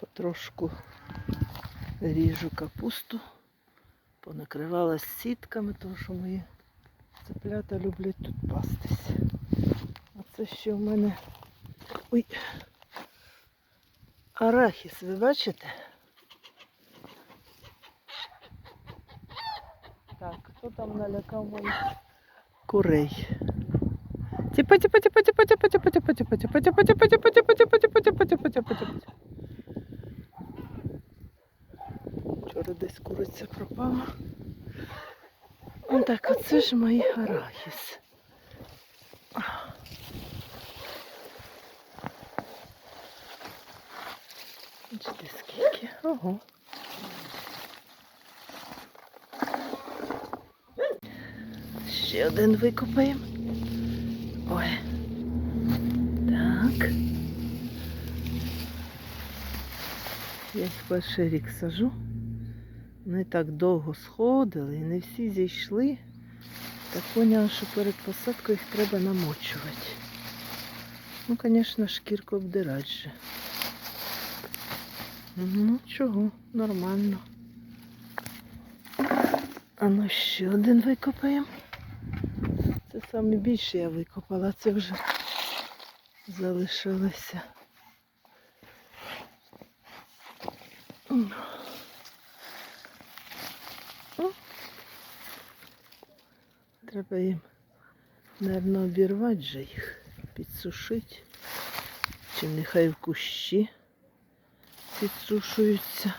Потрошку ріжу капусту. Понакривала сітками, тому що мої цеплята люблять тут пастися. А це ще в мене. Ой. Арахіс, ви бачите? Так, хто там налякав моїх курей? Тіпа, тіпа, тіпа, тіпа, тіпа, тіпа, тіпа, тіпа, тіпа, тіпа, тіпа, тіпа, тіпа, тіпа, тіпа, тіпа, тіпа, тіпа, тіпа. Вчора десь куриця пропала. Ну Так, оце ж мої арахіс. Бачите, скільки? Ого. Ще один викопаємо. Ой. Так. Я їх перший рік сажу. Вони так довго сходили і не всі зійшли. Так поняла, що перед посадкою їх треба намочувати. Ну, звісно, шкірку обдирати же. Ну, чого, нормально. А ну ще один викопаємо. Це саме більше я викопала, це вже залишилося. М. О. Треба їм, мабуть, обірвати же їх, підсушити. Чи нехай в кущі підсушуються.